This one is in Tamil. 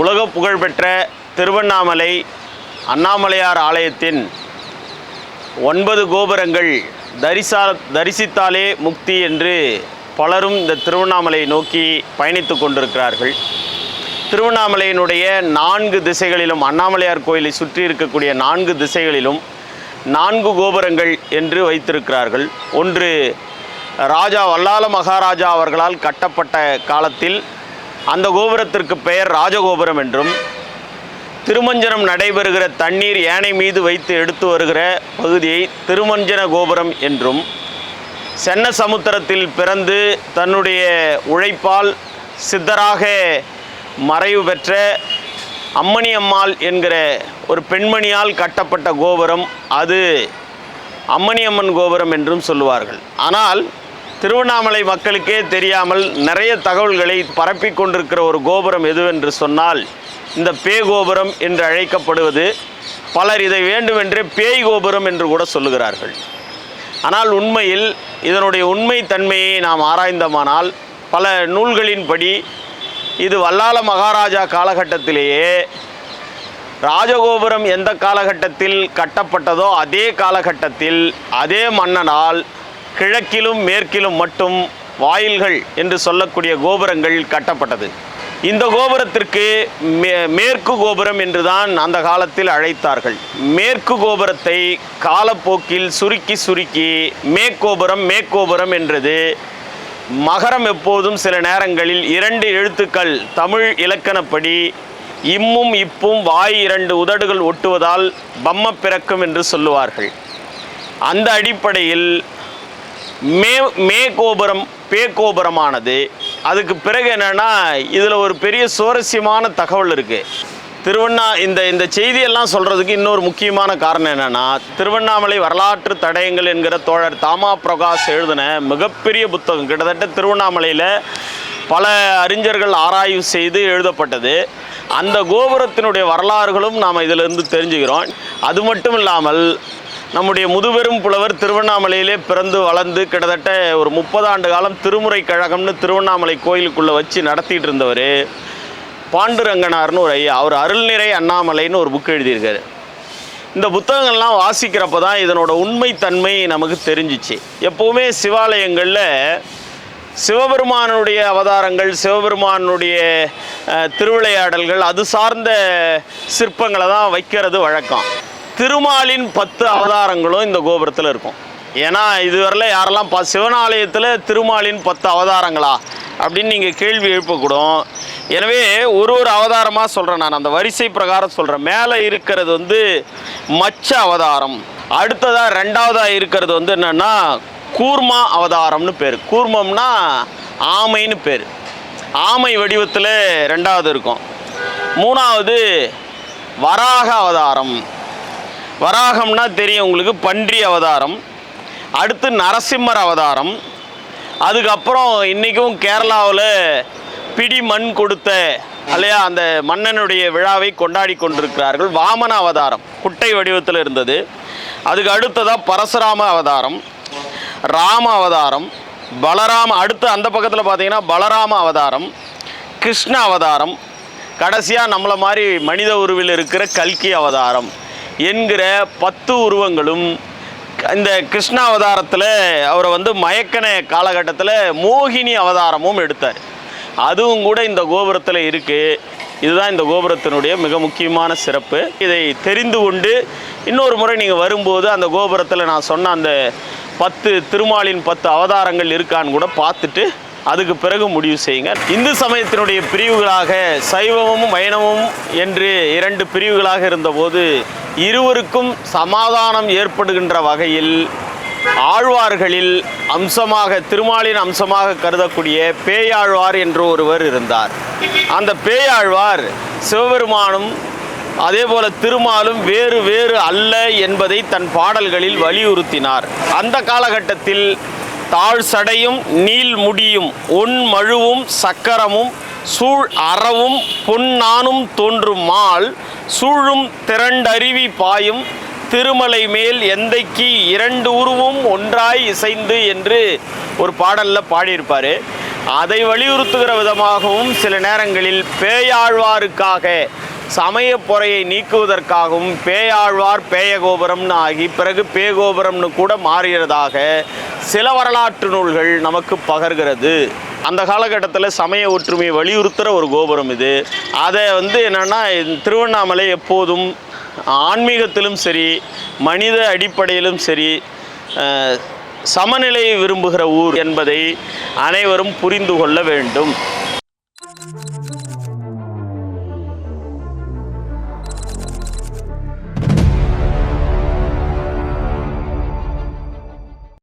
உலக புகழ்பெற்ற திருவண்ணாமலை அண்ணாமலையார் ஆலயத்தின் ஒன்பது கோபுரங்கள் தரிசா தரிசித்தாலே முக்தி என்று பலரும் இந்த திருவண்ணாமலையை நோக்கி பயணித்து கொண்டிருக்கிறார்கள். திருவண்ணாமலையினுடைய நான்கு திசைகளிலும் அண்ணாமலையார் கோயிலை சுற்றி இருக்கக்கூடிய நான்கு திசைகளிலும் நான்கு கோபுரங்கள் என்று வைத்திருக்கிறார்கள். ஒன்று ராஜா வல்லால மகாராஜா அவர்களால் கட்டப்பட்ட காலத்தில் அந்த கோபுரத்திற்கு பெயர் ராஜகோபுரம் என்றும் திருமஞ்சனம் நடைபெறுகிற தண்ணீர் யானை மீது வைத்து எடுத்து வருகிற பகுதியை திருமஞ்சன கோபுரம் என்றும் சென்ன சமுத்திரத்தில் பிறந்து தன்னுடைய உழைப்பால் சித்தராக மறைவு பெற்ற அம்மணி அம்மாள் என்கிற ஒரு பெண்மணியால் கட்டப்பட்ட கோபுரம் அது. அம்மணி அம்மன் கோபுரம் என்றும் சொல்லுவார்கள். ஆனால் திருவண்ணாமலை மக்களுக்கே தெரியாமல் நிறைய தகவல்களை பரப்பி கொண்டிருக்கிற ஒரு கோபுரம் எதுவென்று சொன்னால் இந்த பே கோபுரம் என்று அழைக்கப்படுவது பலர் இதை வேண்டுமென்றே பேய் கோபுரம் என்று கூட சொல்லுகிறார்கள். ஆனால் உண்மையில் இதனுடைய உண்மை தன்மையை நாம் ஆராய்ந்தமானால் பல நூல்களின்படி இது வல்லால மகாராஜா காலகட்டத்திலேயே ராஜகோபுரம் எந்த காலகட்டத்தில் கட்டப்பட்டதோ அதே காலகட்டத்தில் அதே மன்னனால் கிழக்கிலும் மேற்கிலும் மட்டும் வாயில்கள் என்று சொல்லக்கூடிய கோபுரங்கள் கட்டப்பட்டது. இந்த கோபுரத்திற்கு மே மேற்கு கோபுரம் என்றுதான் அந்த காலத்தில் அழைத்தார்கள். மேற்கு கோபுரத்தை காலப்போக்கில் சுருக்கி சுருக்கி மேற்கோபுரம் மேற்கோபுரம் என்றது. மகரம் எப்போதும் சில நேரங்களில் இரண்டு எழுத்துக்கள் தமிழ் இலக்கணப்படி இம்மும் இப்பும் வாய் இரண்டு உதடுகள் ஒட்டுவதால் பம்ம பிறக்கும் என்று சொல்லுவார்கள். அந்த அடிப்படையில் மே மே கோபுரம் பே கோபுரமானது. அதுக்கு பிறகு என்னென்னா இதில் ஒரு பெரிய சுவாரஸ்யமான தகவல் இருக்குது திருவண்ணா இந்த இந்த செய்தியெல்லாம் சொல்கிறதுக்கு இன்னொரு முக்கியமான காரணம் என்னென்னா திருவண்ணாமலை வரலாற்று தடயங்கள் என்கிற தோழர் தாமா பிரகாஷ் எழுதின மிகப்பெரிய புத்தகம். கிட்டத்தட்ட திருவண்ணாமலையில் பல அறிஞர்கள் ஆராய்வு செய்து எழுதப்பட்டது. அந்த கோபுரத்தினுடைய வரலாறுகளும் நாம் இதிலிருந்து தெரிஞ்சுக்கிறோம். அது மட்டும் இல்லாமல் நம்முடைய முதுபெரும் புலவர் திருவண்ணாமலையிலே பிறந்து வளர்ந்து கிட்டத்தட்ட ஒரு முப்பது ஆண்டு காலம் திருமுறை கழகம்னு திருவண்ணாமலை கோயிலுக்குள்ளே வச்சு நடத்திட்டு இருந்தவர் பாண்டுரங்கனார்னு ஒரு ஐயா. அவர் அருள்நிறை அண்ணாமலைன்னு ஒரு புக் எழுதியிருக்காரு. இந்த புத்தகங்கள்லாம் வாசிக்கிறப்ப தான் இதனோட உண்மைத்தன்மை நமக்கு தெரிஞ்சிச்சு. எப்போவுமே சிவாலயங்களில் சிவபெருமானுடைய அவதாரங்கள் சிவபெருமானுடைய திருவிளையாடல்கள் அது சார்ந்த சிற்பங்களை தான் வைக்கிறது வழக்கம். திருமாலின் பத்து அவதாரங்களும் இந்த கோபுரத்தில் இருக்கும். ஏன்னா இதுவரையில் யாரெல்லாம் ப சிவனாலயத்தில் திருமாலின் பத்து அவதாரங்களா? அப்படின்னு நீங்கள் கேள்வி எழுப்பக்கூடும். எனவே ஒரு ஒரு அவதாரமாக சொல்கிறேன் நான். அந்த வரிசை பிரகாரம் சொல்கிறேன் மேலே இருக்கிறது வந்து மச்ச அவதாரம். அடுத்ததாக ரெண்டாவதாக இருக்கிறது வந்து என்னென்னா கூர்மா அவதாரம்னு பேர். கூர்மம்னா ஆமைன்னு பேர். ஆமை வடிவத்தில் ரெண்டாவது இருக்கும். மூணாவது வராக அவதாரம். வராகம்னா தெரியும் உங்களுக்கு பன்றி அவதாரம் அடுத்து நரசிம்மர் அவதாரம் அதுக்கப்புறம் இன்றைக்கும் கேரளாவில் பிடி மண் கொடுத்த இல்லையா அந்த மன்னனுடைய விழாவை கொண்டாடி கொண்டிருக்கிறார்கள். வாமன அவதாரம் குட்டை வடிவத்தில் இருந்தது. அதுக்கு அடுத்ததாக பரசுராம அவதாரம் ராம அவதாரம் பலராம அடுத்து அந்த பக்கத்தில் பார்த்தீங்கன்னா பலராம அவதாரம் கிருஷ்ண அவதாரம் கடைசியாக நம்மளை மாதிரி மனித உருவில் இருக்கிற கல்கி அவதாரம். என்கிற பத்து உருவங்களும் இந்த கிருஷ்ண அவதாரத்தில் அவரை வந்து மயக்கன காலகட்டத்தில் மோகினி அவதாரமும் எடுத்தார். அதுவும் கூட இந்த கோபுரத்தில் இருக்குது இதுதான் இந்த கோபுரத்தினுடைய மிக முக்கியமான சிறப்பு. இதை தெரிந்து கொண்டு இன்னொரு முறை நீங்கள் வரும்போது அந்த கோபுரத்தில் நான் சொன்ன அந்த பத்து திருமாலின் பத்து அவதாரங்கள் இருக்கான்னு கூட பார்த்துட்டு அதுக்கு பிறகு முடிவு செய்யுங்க. இந்து சமயத்தினுடைய பிரிவுகளாக சைவமும் வைணவமும் என்று இரண்டு பிரிவுகளாக இருந்தபோது இருவருக்கும் சமாதானம் ஏற்படுகின்ற வகையில் ஆழ்வார்களில் அம்சமாக திருமாலின் அம்சமாக கருதக்கூடிய பேயாழ்வார் என்று ஒருவர் இருந்தார். அந்த பேயாழ்வார் சிவபெருமானும் அதே போல திருமாலும் வேறு வேறு அல்ல என்பதை தன் பாடல்களில் வலியுறுத்தினார். அந்த காலகட்டத்தில் தாழ் சடையும் நீள் முடியும். ஒன் மழுவும் சக்கரமும் சூழ் அறவும் பொன்னானும் தோன்றும். மால் சூழும் திரண்டருவி பாயும். திருமலை மேல் எந்தைக்கு இரண்டு உருவும் ஒன்றாய் இசைந்து என்று ஒரு பாடலில் பாடியிருப்பார். அதை வலியுறுத்துகிற விதமாகவும் சில நேரங்களில் பேயாழ்வாருக்காக சமய பொறையை நீக்குவதற்காகவும் பேயாழ்வார் பேயகோபுரம்னு ஆகி பிறகு பேகோபுரம்னு கூட மாறியதாக சில வரலாற்று நூல்கள் நமக்கு பகர்கிறது. அந்த காலகட்டத்தில் சமய ஒற்றுமையை வலியுறுத்துகிற ஒரு கோபுரம் இது. அதை வந்து என்னென்னா திருவண்ணாமலை எப்போதும் ஆன்மீகத்திலும் சரி மனித அடிப்படையிலும் சரி சமநிலையை விரும்புகிற ஊர் என்பதை அனைவரும் புரிந்து கொள்ள வேண்டும்.